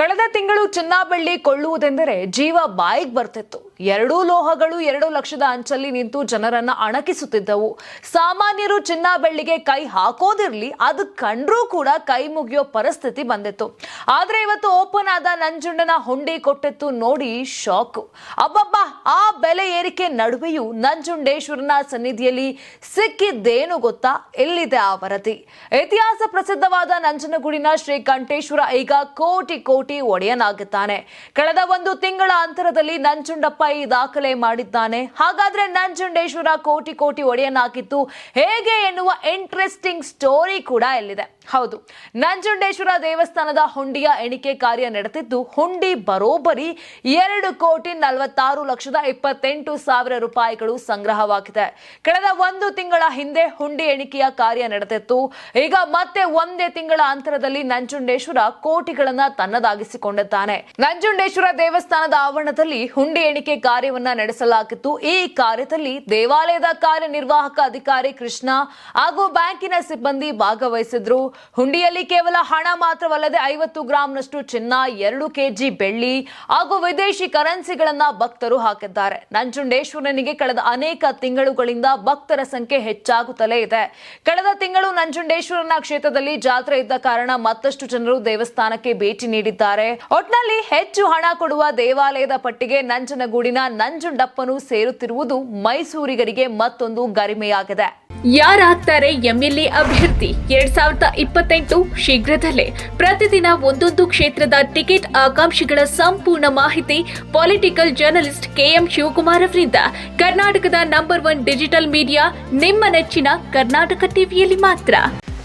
ಕಳೆದ ತಿಂಗಳು ಚಿನ್ನಾಬೆಳ್ಳಿ ಕೊಳ್ಳುವುದೆಂದರೆ ಜೀವ ಬಾಯಿಗೆ ಬರ್ತಿತ್ತು. ಎರಡೂ ಲೋಹಗಳು ಎರಡು ಲಕ್ಷದ ಅಂಚಲ್ಲಿ ನಿಂತು ಜನರನ್ನ ಅಣಕಿಸುತ್ತಿದ್ದವು. ಸಾಮಾನ್ಯರು ಚಿನ್ನ ಬೆಳ್ಳಿಗೆ ಕೈ ಹಾಕೋದಿರ್ಲಿ, ಅದು ಕಂಡ್ರೂ ಕೂಡ ಕೈ ಮುಗಿಯೋ ಪರಿಸ್ಥಿತಿ ಬಂದಿತ್ತು. ಆದ್ರೆ ಇವತ್ತು ಓಪನ್ ಆದ ನಂಜುಂಡನ ಹುಂಡಿ ಕೊಟ್ಟಿತ್ತು ನೋಡಿ ಶಾಕ್. ಅಬ್ಬಬ್ಬ, ಆ ಬೆಲೆ ಏರಿಕೆ ನಡುವೆಯೂ ನಂಜುಂಡೇಶ್ವರನ ಸನ್ನಿಧಿಯಲ್ಲಿ ಸಿಕ್ಕಿದ್ದೇನು ಗೊತ್ತಾ? ಎಲ್ಲಿದೆ ಆ ವರದಿ. ಇತಿಹಾಸ ಪ್ರಸಿದ್ಧವಾದ ನಂಜನಗೂಡಿನ ಶ್ರೀ ಕಂಠೇಶ್ವರ ಈಗ ಕೋಟಿ ಕೋಟಿ ಒಡೆಯನಾಗಿದ್ದಾನೆ. ಕಳೆದ ಒಂದು ತಿಂಗಳ ಅಂತರದಲ್ಲಿ ನಂಜುಂಡಪ್ಪ ಈ ದಾಖಲೆ ಮಾಡಿದ್ದಾನೆ. ಹಾಗಾದ್ರೆ ನಂಜುಂಡೇಶ್ವರ ಕೋಟಿ ಕೋಟಿ ಒಡೆಯನಾಗಿತ್ತು ಹೇಗೆ ಎನ್ನುವ ಇಂಟ್ರೆಸ್ಟಿಂಗ್ ಸ್ಟೋರಿ ಕೂಡ ಇಲ್ಲಿದೆ. ಹೌದು, ನಂಜುಂಡೇಶ್ವರ ದೇವಸ್ಥಾನದ ಹುಂಡಿಯ ಎಣಿಕೆ ಕಾರ್ಯ ನಡೆದಿದ್ದು ಹುಂಡಿ ಬರೋಬ್ಬರಿ ಎರಡು ಕೋಟಿ ನಲವತ್ತಾರು ಲಕ್ಷದ ಇಪ್ಪತ್ತೆಂಟು ಸಾವಿರ ರೂಪಾಯಿಗಳು ಸಂಗ್ರಹವಾಗಿದೆ. ಕಳೆದ ಒಂದು ತಿಂಗಳ ಹಿಂದೆ ಹುಂಡಿ ಎಣಿಕೆಯ ಕಾರ್ಯ ನಡೆದಿತ್ತು. ಈಗ ಮತ್ತೆ ಒಂದೇ ತಿಂಗಳ ಅಂತರದಲ್ಲಿ ನಂಜುಂಡೇಶ್ವರ ಕೋಟಿಗಳನ್ನ ತನ್ನದಾಗಿಸಿಕೊಂಡಿದ್ದಾನೆ ನಂಜುಂಡೇಶ್ವರ ದೇವಸ್ಥಾನದ ಆವರಣದಲ್ಲಿ ಹುಂಡಿ ಎಣಿಕೆ ಕಾರ್ಯವನ್ನ ನಡೆಸಲಾಗಿತ್ತು. ಈ ಕಾರ್ಯದಲ್ಲಿ ದೇವಾಲಯದ ಕಾರ್ಯನಿರ್ವಾಹಕ ಅಧಿಕಾರಿ ಕೃಷ್ಣ ಹಾಗೂ ಬ್ಯಾಂಕಿನ ಸಿಬ್ಬಂದಿ ಭಾಗವಹಿಸಿದ್ರು. ಹುಂಡಿಯಲ್ಲಿ ಕೇವಲ ಹಣ ಮಾತ್ರವಲ್ಲದೆ ಐವತ್ತು ಗ್ರಾಂನಷ್ಟು ಚಿನ್ನ, ಎರಡು ಕೆಜಿ ಬೆಳ್ಳಿ ಹಾಗೂ ವಿದೇಶಿ ಕರೆನ್ಸಿಗಳನ್ನ ಭಕ್ತರು ಹಾಕಿದ್ದಾರೆ. ನಂಜುಂಡೇಶ್ವರನಿಗೆ ಕಳೆದ ಅನೇಕ ತಿಂಗಳುಗಳಿಂದ ಭಕ್ತರ ಸಂಖ್ಯೆ ಹೆಚ್ಚಾಗುತ್ತಲೇ ಇದೆ. ಕಳೆದ ತಿಂಗಳು ನಂಜುಂಡೇಶ್ವರನ ಕ್ಷೇತ್ರದಲ್ಲಿ ಜಾತ್ರೆ ಇದ್ದ ಕಾರಣ ಮತ್ತಷ್ಟು ಜನರು ದೇವಸ್ಥಾನಕ್ಕೆ ಭೇಟಿ ನೀಡಿದ್ದಾರೆ ಒಟ್ನಲ್ಲಿ ಹೆಚ್ಚು ಹಣ ಕೊಡುವ ದೇವಾಲಯದ ಪಟ್ಟಿಗೆ ನಂಜನಗೂಡಿನ ನಂಜುಂಡಪ್ಪನು ಸೇರುತ್ತಿರುವುದು ಮೈಸೂರಿಗರಿಗೆ ಮತ್ತೊಂದು ಗರಿಮೆಯಾಗಿದೆ. ಯಾರಾಗ್ತಾರೆ ಎಂಎಲ್ಎ ಅಭ್ಯರ್ಥಿ? ಎರಡ್ ಸಾವಿರದ ಇಪ್ಪತ್ತೆಂಟು ಶೀಘ್ರದಲ್ಲೇ ಪ್ರತಿದಿನ ಒಂದೊಂದು ಕ್ಷೇತ್ರದ ಟಿಕೆಟ್ ಆಕಾಂಕ್ಷಿಗಳ ಸಂಪೂರ್ಣ ಮಾಹಿತಿ ಪೊಲಿಟಿಕಲ್ ಜರ್ನಲಿಸ್ಟ್ ಕೆಎಂ ಶಿವಕುಮಾರ್ ಅವರಿಂದ. ಕರ್ನಾಟಕದ ನಂಬರ್ ಒನ್ ಡಿಜಿಟಲ್ ಮೀಡಿಯಾ, ನಿಮ್ಮ ನೆಚ್ಚಿನ ಕರ್ನಾಟಕ ಟಿವಿಯಲ್ಲಿ ಮಾತ್ರ.